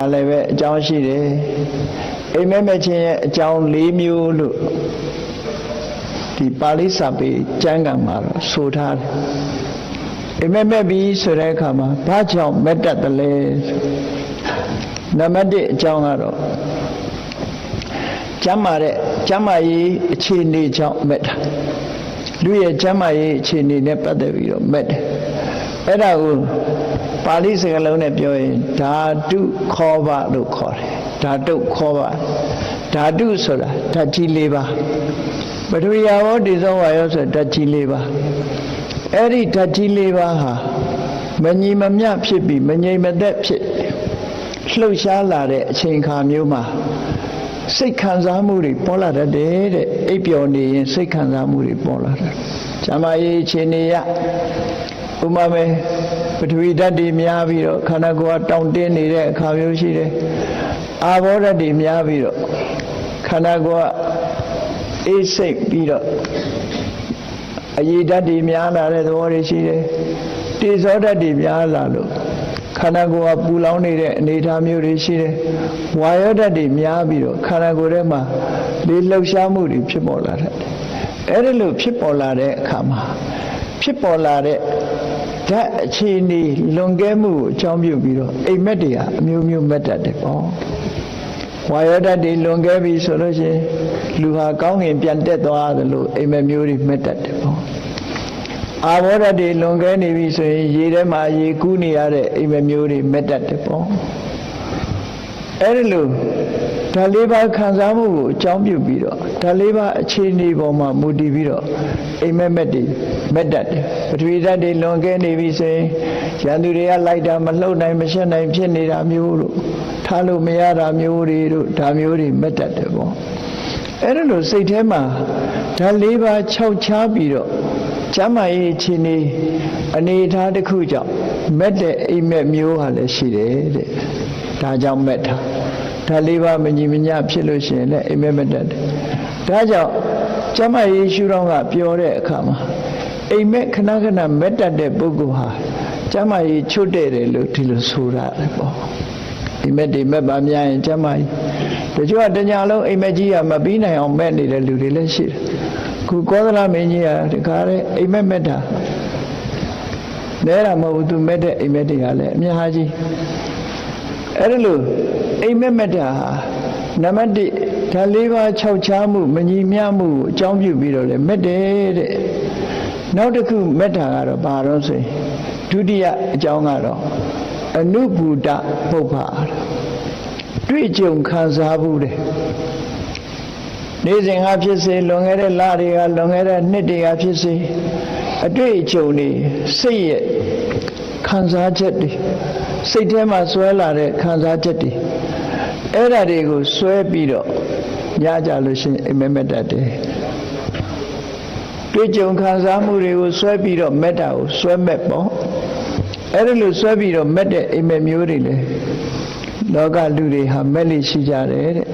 လည်းပဲအကြောင်းရှိတယ်အိမ်မက်မဲ့ခြင်းရဲ့အကြောင်း၄မျိုးလို့ဒီပါဠိစာပေကျမ်းဂန်မှာတော့ဆိုထားတယ်အိမ်မက်မဲ့ပြီဆိုတဲ့အခါမှာဘာကြောင့်မက်တတ်တယ်လဲနံပါတ်1အကြောင်းကတော့ကျမ်းမာတဲ့ကျမ်းမာရေးအခြေအနေကြောင့်မက်တာလူရဲ့ကျမ်းမာရေးအခြေအနေနဲ့ပတ်သက်ပြီးတော့မက်တယ် အဲ့ဒါကိုပါဠိစကားလုံးနဲ့ပြောရင်ဓာတုခောဘလို့ခေါ်တယ်ဓာတုခောဘဓာတုဆိုတာဓာတ်ကြီး၄ပါးပထဝီယောဒီသောဝါယောဆိုဓာတ်ကြီး၄ပါးအဲ့ဒီဓာတ်ကြီး၄ပါးဟာမညီမမျှဖြစ်ပြီးမငြိမ်မသက်ဖြစ်လှုပ်ရှားလာတဲ့အချိန်ခါမျိုးမှာစိတ်ခံစားမှုတွေပေါ်လာတတ်တယ်တဲ့အိပ်ပျော်နေရင်စိတ်ခံစားမှုတွေပေါ်လာတယ်။ဇာမရေးအခြေအနေရ ဥမာပဲပထဝီဓာတ်တွေများပြီးတော့ခန္ဓာကိုယ်ကတောင့်တင်းနေတဲ့အခါမျိုးရှိတယ်။အာဘောဓာတ်တွေများပြီးတော့ခန္ဓာကိုယ်ကအေးစိတ်ပြီးတော့အရေးဓာတ်တွေများလာတဲ့သဘောတွေရှိတယ်။တေဇောဓာတ်တွေများလာလို့ခန္ဓာကိုယ်ကပူလောင်နေတဲ့အနေအထားမျိုးတွေရှိတယ်။ဝါယောဓာတ်တွေများပြီးတော့ခန္ဓာကိုယ်ထဲမှာလေလှုပ်ရှားမှုတွေဖြစ်ပေါ်လာတယ်။အဲဒီလိုဖြစ်ပေါ်လာတဲ့အခါမှာဖြစ်ပေါ်လာတဲ့ ဓာတ်အခြေအနေလွန်ကဲမှုကိုအကြောင်းပြုပြီးတော့အိမ်မက်တွေဟာအမျိုးမျိုးမက်တတ်တယ်ပေါ့။ဝါယောဓာတ်တွေလွန်ကဲပြီဆိုလို့ရှိရင်လူဟာကောင်းငင်ပြန်တက်သွားတယ်လို့အိမ်မက်မျိုးတွေမက်တတ်တယ်ပေါ့။အာဘောဓာတ်တွေလွန်ကဲနေပြီဆိုရင်ရေထဲမှာရေကူးနေရတဲ့အိမ်မက်မျိုးတွေမက်တတ်တယ်ပေါ့။ အဲဒီလိုဓာတ်လေးပါးခံစားမှုကိုအကြောင်းပြုပြီးတော့ဓာတ်လေးပါးအခြေအနေပေါ်မှာမူတည်ပြီးတော့အိမ်မက်မက်တွေမက်တတ်တယ်ပထဝီဓာတ်တွေလွန်ကဲနေပြီဆိုရင်ရန်သူတွေကလိုက်တာမလှုပ်နိုင်မရှက်နိုင်ဖြစ်နေတာမျိုးတို့ထားလို့မရတာမျိုးတွေတို့ဒါမျိုးတွေမက်တတ်တယ်ပေါ့အဲ့ဒါလို့စိတ်ထဲမှာဓာတ်လေးပါးခြောက်ချားပြီးတော့ကျမ်းမာရေးအခြေအနေအနေအထားတစ်ခုကြောင့်မက်တဲ့အိမ်မက်မျိုးဟာလည်းရှိတယ်တဲ့ဒါကြောင့်မက်တာ ဓာတ်လေးပါးမညီမညဖြစ်လို့ရှိရင်လည်းအိမ်မက်မက်တတ်တယ်ဒါကြောင့်ကျမ်းမာရေးရှုထောင့်ကပြောတဲ့အခါမှာအိမ်မက်ခဏခဏမက်တတ်တဲ့ပုဂ္ဂိုလ်ဟာကျမ်းမာရေးချွတ်တဲ့တယ်လို့ဒီလိုဆိုရတယ်ပေါ့အိမ်မက်တွေမက်ပါများရင်ကျမ်းမာရေးတချို့ကတညာလုံးအိမ်မက်ကြီးကမပြီးနိုင်အောင်မက်နေတဲ့လူတွေလည်းရှိတယ်ခုကောသလမင်းကြီးကတခါတဲ့အိမ်မက်မက်တာလဲတာမဟုတ်ဘူးသူမက်တဲ့အိမ်မက်တွေကလည်းအများကြီး အဲ့ဒါလို့အိမ်မက်မက်တာဟာနံပါတ်1ဓာတ်လေးပါး၆ချားမှုမညီမျှမှုကိုအကြောင်းပြုပြီးတော့လေမက်တယ်တဲ့နောက်တစ်ခုမက်တာကတော့ဘာတော့ဆိုရင်ဒုတိယအကြောင်းကတော့အနုဘူတပုပ္ပါတွေ့ကြုံခံစားဘူးတဲ့နေ့စဉ်ကဖြစ်စေလွန်ခဲ့တဲ့လတွေကလွန်ခဲ့တဲ့နှစ်တွေကဖြစ်စေအတွေ့အကြုံတွေစိတ်ရဲ့ခံစားချက်တွေ စိတ်ထဲမှာဆွဲလာတဲ့ခံစားချက်တွေအဲ့ဓာတွေကိုဆွဲပြီးတော့ညကြလို့ရှိရင်အိမ်မက်မက်တတ်တယ်တွေ့ကြုံခံစားမှုတွေကိုဆွဲပြီးတော့မက်တာကိုဆွဲမက်ပေါ့အဲ့ဒါလို့ဆွဲပြီးတော့မက်တဲ့အိမ်မက်မျိုးတွေလေလောကလူတွေဟာမက်လိရှိကြတယ်တဲ့